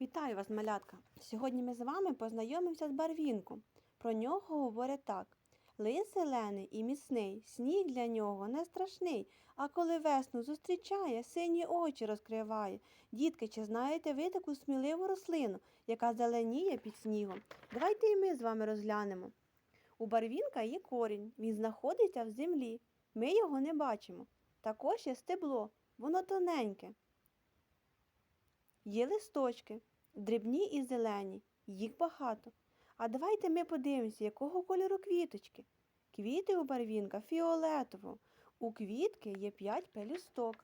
Вітаю вас, малятка! Сьогодні ми з вами познайомимося з барвінком. Про нього говорять так. Лис зелений і міцний, сніг для нього не страшний, а коли весну зустрічає, сині очі розкриває. Дітки, чи знаєте ви таку сміливу рослину, яка зеленіє під снігом? Давайте і ми з вами розглянемо. У барвінка є корінь, він знаходиться в землі. Ми його не бачимо. Також є стебло, воно тоненьке. Є листочки, дрібні і зелені, їх багато. А давайте ми подивимося, якого кольору квіточки. Квіти у барвінка фіолетового. У квітки є п'ять пелюсток.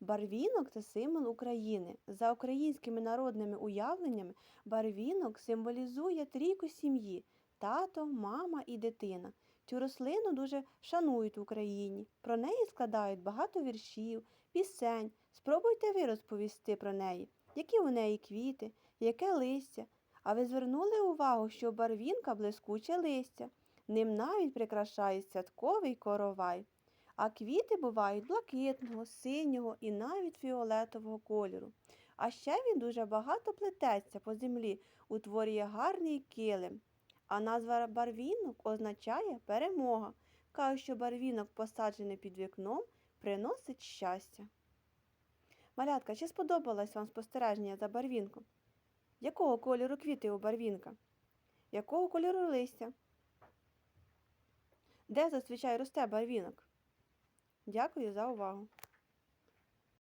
Барвінок це символ України. За українськими народними уявленнями, барвінок символізує трійку сім'ї тато, мама і дитина. Цю рослину дуже шанують в Україні. Про неї складають багато віршів, пісень. Спробуйте ви розповісти про неї, які у неї квіти, яке листя. А ви звернули увагу, що барвінка блискуче листя. Ним навіть прикрашає святковий коровай. А квіти бувають блакитного, синього і навіть фіолетового кольору. А ще він дуже багато плететься по землі, утворює гарний килим. А назва барвінок означає перемога. Кажуть, що барвінок, посаджений під вікном, приносить щастя. Малятка, чи сподобалось вам спостереження за барвінком? Якого кольору квіти у барвінка? Якого кольору листя? Де зазвичай росте барвінок? Дякую за увагу!